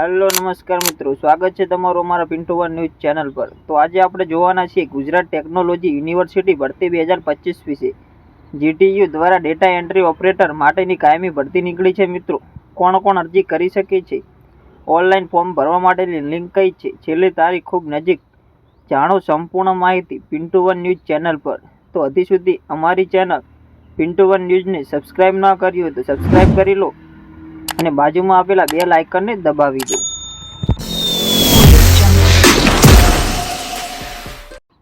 Hello, નમસ્કાર મિત્રો. સ્વાગત છે તમારું અમારા પિન્ટુ વન ન્યૂઝ ચેનલ પર. તો આજે આપણે જોવાના છીએ ગુજરાત ટેકનોલોજી યુનિવર્સિટી ભરતી બે હજાર પચીસ વિશે. જીટીયુ દ્વારા ડેટા એન્ટ્રી ઓપરેટર માટેની કાયમી ભરતી નીકળી છે મિત્રો. કોણ કોણ અરજી કરી શકે છે? ઓનલાઈન ફોર્મ ભરવા માટેની લિંક કઈ છે? છેલ્લી તારીખ ખૂબ નજીક. જાણો સંપૂર્ણ માહિતી પિન્ટુ વન ન્યૂઝ ચેનલ પર. તો હજી સુધી અમારી ચેનલ પિન્ટુ વન ન્યૂઝને સબસ્ક્રાઈબ ન કરી હોય તો સબસ્ક્રાઈબ કરી લો. અને બાજુમાં આપેલા બે લાઇકનને દબાવી દો.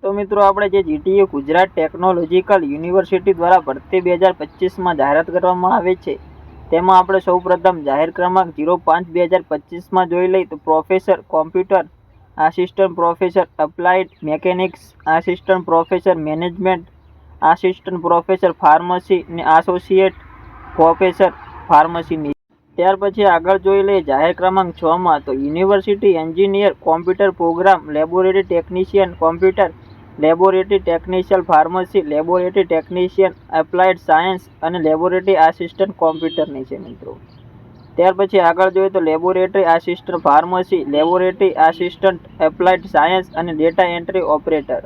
તો મિત્રો, આપણે જે જીટીયુ ગુજરાત ટેકનોલોજીકલ યુનિવર્સિટી દ્વારા ભરતી બે હજાર પચીસમાં જાહેરાત કરવામાં આવે છે, તેમાં આપણે સૌપ્રથમ જાહેર ક્રમાંક જીરો પાંચ બે હજાર પચીસમાં જોઈ લઈએ તો professor, computer assistant professor, applied mechanics assistant professor, management assistant professor, pharmacy ને આસોસિએટ પ્રોફેસર ફાર્મસીની ત્યાર પછી આગળ જોઈ લઈએ જાહેર ક્રમાંક છમાં તો university engineer computer program laboratory technician computer laboratory technician pharmacy laboratory technician applied science અને લેબોરેટરી આસિસ્ટન્ટ કોમ્પ્યુટરની છે મિત્રો. ત્યાર પછી આગળ જોઈએ તો laboratory assistant pharmacy laboratory assistant applied science અને ડેટા એન્ટ્રી ઓપરેટર.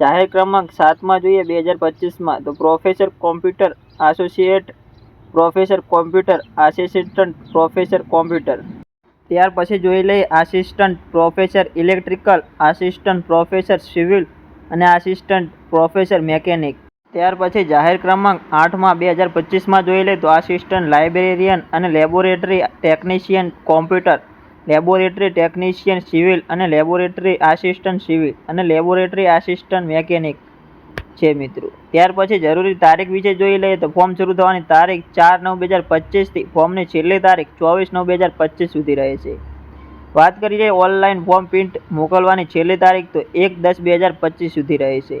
જાહેર ક્રમાંક સાતમાં જોઈએ બે હજાર પચીસમાં તો professor computer associate professor computer assistant professor computer. ત્યાર પછી જોઈ લઈએ assistant professor electrical, assistant professor civil અને આસિસ્ટન્ટ પ્રોફેસર મેકેનિક. ત્યાર પછી જાહેર ક્રમાંક આઠમાં બે હજાર પચીસમાં જોઈ લઈએ તો આસિસ્ટન્ટ લાઇબ્રેરિયન અને laboratory technician computer, laboratory technician civil અને લેબોરેટરી આસિસ્ટન્ટ સિવિલ અને લેબોરેટરી આસિસ્ટન્ટ મેકેનિક. છે મિત્રો. ત્યાર પછી જરૂરી તારીખ વિશે જોઈ લઈએ તો ફોર્મ શરૂ થવાની તારીખ ચાર નવ બે હજાર પચીસથી ફોર્મની છેલ્લી તારીખ ચોવીસ નવ બે હજાર પચીસ સુધી રહે છે. વાત કરીએ ઓનલાઈન ફોર્મ પ્રિન્ટ મોકલવાની છેલ્લી તારીખ તો એક દસ બે હજાર પચીસ સુધી રહે છે.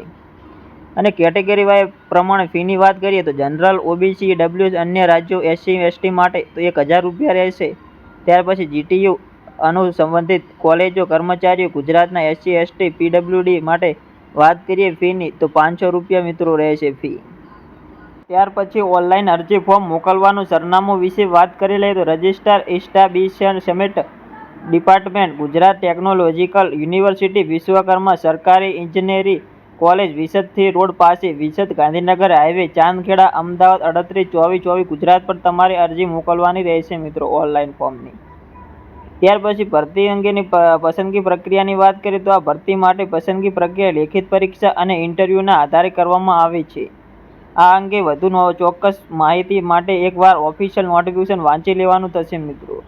અને કેટેગરી વાઇઝ પ્રમાણે ફીની વાત કરીએ તો જનરલ ઓબીસી ડબલ્યુ અન્ય રાજ્યો એસસી એસટી માટે તો એક હજાર રૂપિયા રહેશે ત્યાર પછી જીટીયુ અનુ સંબંધિત કોલેજો કર્મચારીઓ ગુજરાતના એસસી એસટી પીડબ્લ્યુડી માટે વાત કરીએ ફીની, તો પાંચસો રૂપિયા મિત્રો રહેશે ફી. ત્યાર પછી ઓનલાઈન અરજી ફોર્મ મોકલવાનું સરનામું વિશે વાત કરી લઈએ તો register establishment summit department, Gujarat technological university, Vishwakarma સરકારી ઇજનેરી કોલેજ વિસદથી રોડ પાસે વિસદ ગાંધીનગર હાઈવે, ચાંદખેડા, અમદાવાદ અડત્રીસ ચોવીસ ચોવીસ ગુજરાત પર તમારે અરજી મોકલવાની રહેશે મિત્રો ઓનલાઈન ફોર્મની. ત્યાર પછી ભરતી અંગેની પસંદગી પ્રક્રિયાની વાત કરીએ તો આ ભરતી માટે પસંદગી પ્રક્રિયા લેખિત પરીક્ષા અને ઇન્ટરવ્યૂના આધારે કરવામાં આવે છે. આ અંગે વધુ ચોક્કસ માહિતી માટે એકવાર ઓફિશિયલ નોટિફિકેશન વાંચી લેવાનું થશે મિત્રો.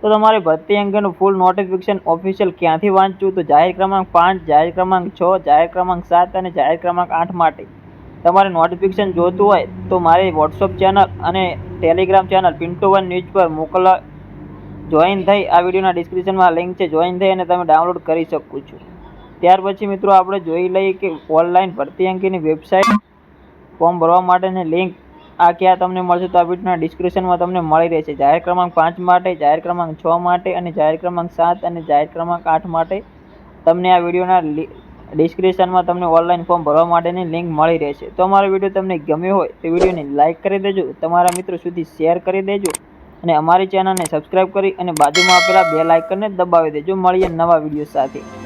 તો તમારે ભરતી અંગેનું ફૂલ નોટિફિકેશન ઓફિશિયલ ક્યાંથી વાંચવું? તો જાહેર ક્રમાંક પાંચ, જાહેર ક્રમાંક છ, જાહેર ક્રમાંક સાત અને જાહેર ક્રમાંક આઠ માટે. તમારે નોટિફિકેશન જોતું હોય તો મારી વોટ્સઅપ ચેનલ અને Telegram channel Pintu one news પર મોકલવા જોઈન થઈ, આ વિડીયોના ડિસ્ક્રિપ્શનમાં લિંક છે જોઈન થઈ અને તમે ડાઉનલોડ કરી શકો છો. ત્યાર પછી મિત્રો આપણે જોઈ લઈએ કે ઓનલાઈન ભરતી અંગેની વેબસાઇટ ફોર્મ ભરવા માટેની લિંક આ ક્યાં તમને મળશે તો આ વિડીયોના ડિસ્ક્રિપ્શનમાં તમને મળી રહેશે. જાહેર ક્રમાંક પાંચ માટે, જાહેર ક્રમાંક છ માટે અને જાહેર ક્રમાંક સાત અને જાહેર ક્રમાંક આઠ માટે તમને આ વિડીયોના ડિસ્ક્રિપ્શનમાં તમને ઓનલાઈન ફોર્મ ભરવા માટેની લિંક મળી રહેશે. તો અમારો વીડિયો તમને ગમ્યો હોય તો વિડીયોને લાઇક કરી દેજો. તમારા મિત્રો સુધી શેર કરી દેજો. અને અમારી ચેનલને સબસ્ક્રાઈબ કરી અને બાજુમાં આપેલા બે લાઇકનને દબાવી દેજો. મળીએ નવા વીડિયો સાથે.